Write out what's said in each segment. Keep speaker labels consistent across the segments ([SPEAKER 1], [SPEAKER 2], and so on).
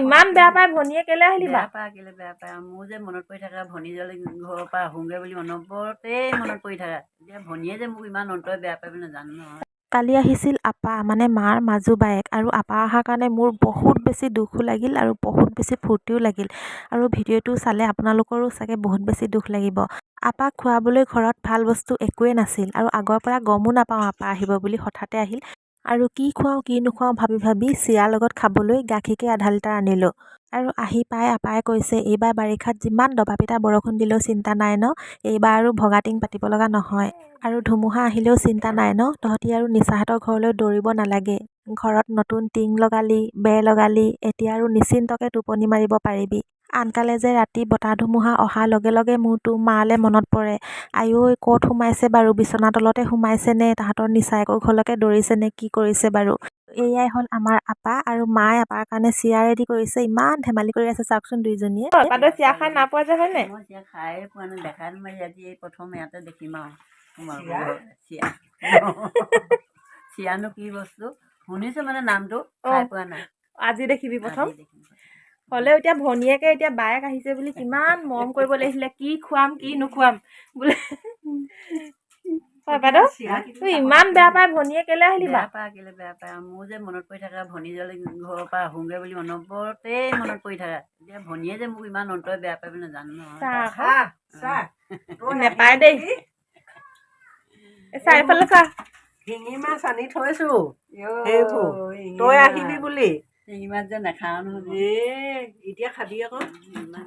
[SPEAKER 1] ইমান বেয়া পাই ভনীয়ে কেলে আহিলি
[SPEAKER 2] বেয়া পায় কেলে বেয়া পায়? মোৰ যে মনত পৰি থাকে ভনীজনী ঘৰৰ পৰা আহোঁগৈ বুলি অনবৰতেই মনত পৰি থাকে। এতিয়া ভনীয়ে যে মোক ইমান অন্তৰে বেয়া পায় বুলি নাজানো নহয়।
[SPEAKER 3] কালি আহিছিল আপা মানে মাৰ মাজু বায়েক। আৰু আপা অহাৰ কাৰণে মোৰ বহুত বেছি দুখো লাগিল আৰু বহুত বেছি ফূৰ্তিও লাগিল। আৰু ভিডিঅ'টো চালে আপোনালোকৰো চাগে বহুত বেছি দুখ লাগিব। আপাক খুৱাবলৈ ঘৰত ভাল বস্তু একোৱেই নাছিল। আৰু আগৰ পৰা গমো নাপাওঁ আপা আহিব বুলি হঠাতে আহিল। আৰু কি খুৱাওঁ কি নোখুৱাওঁ ভাবি ভাবি চিৰাৰ লগত খাবলৈ গাখীৰকে আধা লিটাৰ আনিলোঁ। আৰু আহি পাই আপাই কৈছে এইবাৰ বাৰিষাত যিমান দবা পিটা বৰষুণ দিলেও চিন্তা নাই ন? এইবাৰ আৰু ভগা টিং পাতিব লগা নহয়। আৰু ধুমুহা আহিলেও চিন্তা নাই ন? তহঁতি আৰু নিচাহঁতৰ ঘৰলৈ দৌৰিব নালাগে। ঘৰত নতুন টিং লগালি বেৰ লগালি এতিয়া আৰু নিশ্চিন্তকৈ টোপনি মাৰিব পাৰিবি। আনকালে যে ৰাতি বতাহ ধুমুহা অহাৰ লগে লগে মোৰতো মালৈ মনত পৰে। আইঐ ক'ত সোমাইছে বাৰু? বিচনা তলতে সোমাইছে নে? তাহাঁতৰ নিচায়েকৰ ঘৰলৈকে দৌৰিছে নে? কি কৰিছে বাৰু? এয়াই হ'ল আমাৰ আপা আৰু মায়ে আপাৰ কাৰণে চিৰা ৰেডি কৰিছে। ইমান ধেমালি কৰি আছে চাওকচোন দুইজনীয়ে।
[SPEAKER 1] চিয়া খাই নাপোৱা যে হয়নে?
[SPEAKER 2] খায়ে পোৱা নাই। দেখাই নামাৰি আজি এই প্ৰথম ইয়াতে দেখিম আৰু। তোমালোকৰ ঘৰত চিৰা। চিৰানো কি বস্তু? শুনিছোঁ মানে নামটো খাই পোৱা নাই।
[SPEAKER 1] আজি দেখিবি প্ৰথম। হ'লেও এতিয়া ভনীয়েকে এতিয়া বায়েক আহিছে বুলি কিমান মৰম কৰিব লাগিছিলে কি খুৱাম কি নোখুৱাম বোলে। হয় বাইদেউ তুই ইমান বেয়া পাই ভনীয়ে কেলে আহিলি
[SPEAKER 2] বেয়া পায় কেলে বেয়া পায়? মোৰ যে মনত পৰি থাকে ভনীজনী ঘৰৰ পৰা আহোঁগৈ বুলি অনবৰতেই মনত পৰি থাকে। এতিয়া ভনীয়ে যে মোক ইমান অন্তৰে বেয়া পায় বুলি নাজানো
[SPEAKER 1] নেপায় দেই। এইফালে চাহ।
[SPEAKER 4] শিঙি মাছ আনি থৈছো। তই আহিবি বুলি।
[SPEAKER 2] মাছ যে নাখাওঁ নহয়।
[SPEAKER 4] এতিয়া খাবি আকৌ।
[SPEAKER 2] ইমান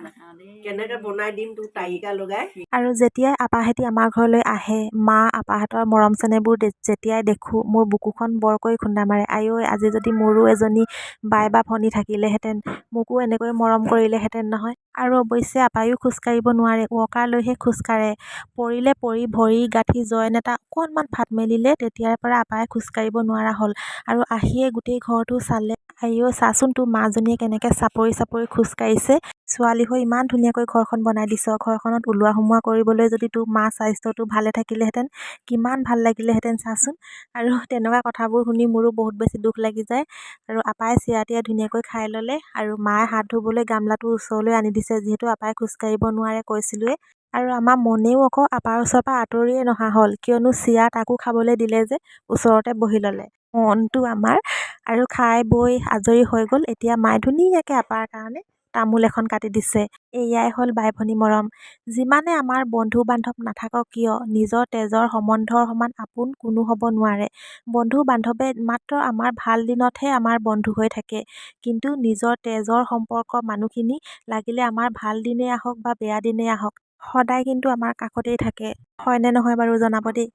[SPEAKER 4] কেনেকে বনাই দিম তোৰ তাৰিকা লগাই?
[SPEAKER 3] আৰু যেতিয়াই আপাহেঁতি আমাৰ ঘৰলৈ আহে মা আপাহঁতৰ মৰম চেনেহবোৰ যেতিয়াই দেখোঁ মোৰ বুকুখন বৰকৈ খুন্দা মাৰে। আইঐ আজি যদি মোৰো এজনী বাই বা ভনী থাকিলেহেঁতেন মোকো এনেকৈ মৰম কৰিলেহেঁতেন নহয়। আৰু অৱশ্যে আপায়ো খোজকাঢ়িব নোৱাৰে ৱকাৰ লৈহে খোজকাঢ়ে পৰিলে পৰি ভৰি গাঁঠি জইন এটা অকণমান ফাট মেলিলে তেতিয়াৰ পৰা আপায়ে খোজকাঢ়িব নোৱাৰা হ'ল। আৰু আহিয়ে গোটেই ঘৰটো চালে। আইঐ চাচোন তোৰ মাজনীয়ে কেনেকৈ চাপৰি চাপৰি খোজকাঢ়িছে ছোৱালী হৈ ইমান ধুনীয়াকৈ ঘৰখন বনাই দিছ। ঘৰখনত ওলোৱা সোমোৱা কৰিবলৈ যদি তোৰ মা স্বাস্থ্যটো ভালে থাকিলেহেঁতেন কিমান ভাল লাগিলেহেঁতেন চাচোন। আৰু তেনেকুৱা কথাবোৰ শুনি মোৰো বহুত বেছি দুখ লাগি যায়। আৰু আপাই চিৰা ধুনীয়াকৈ খাই ল'লে আৰু মায়ে হাত ধুবলৈ গামলাটো ওচৰলৈ আনি দিছে যিহেতু আপাই খোজকাঢ়িব নোৱাৰে কৈছিলোঁৱে আৰু আমাৰ মনেও আকৌ আপাৰ ওচৰৰ পৰা আঁতৰিয়ে নহা হ'ল কিয়নো চিৰা তাকো খাবলৈ দিলে যে ওচৰতে বহি ল'লে। মনটো আমাৰ আৰু খাই বৈ আজৰি হৈ গ'ল। এতিয়া মায়ে ধুনীয়াকৈ আপাৰ কাৰণে তামোল এখন কাটি দিছে। এয়াই হ'ল বাই ভনী মৰম। যিমানে আমাৰ বন্ধু বান্ধৱ নাথাকক কিয় নিজৰ তেজৰ সম্বন্ধৰ সমান আপোন কোনো হ'ব নোৱাৰে। বন্ধু বান্ধৱে মাত্ৰ আমাৰ ভাল দিনতহে আমাৰ বন্ধু হৈ থাকে। কিন্তু নিজৰ তেজৰ সম্পৰ্কৰ মানুহখিনি লাগিলে আমাৰ ভাল দিনেই আহক বা বেয়া দিনেই আহক। সদায় কিন্তু আমাৰ কাষতেই থাকে। হয়নে নহয় বাৰু জনাব দেই?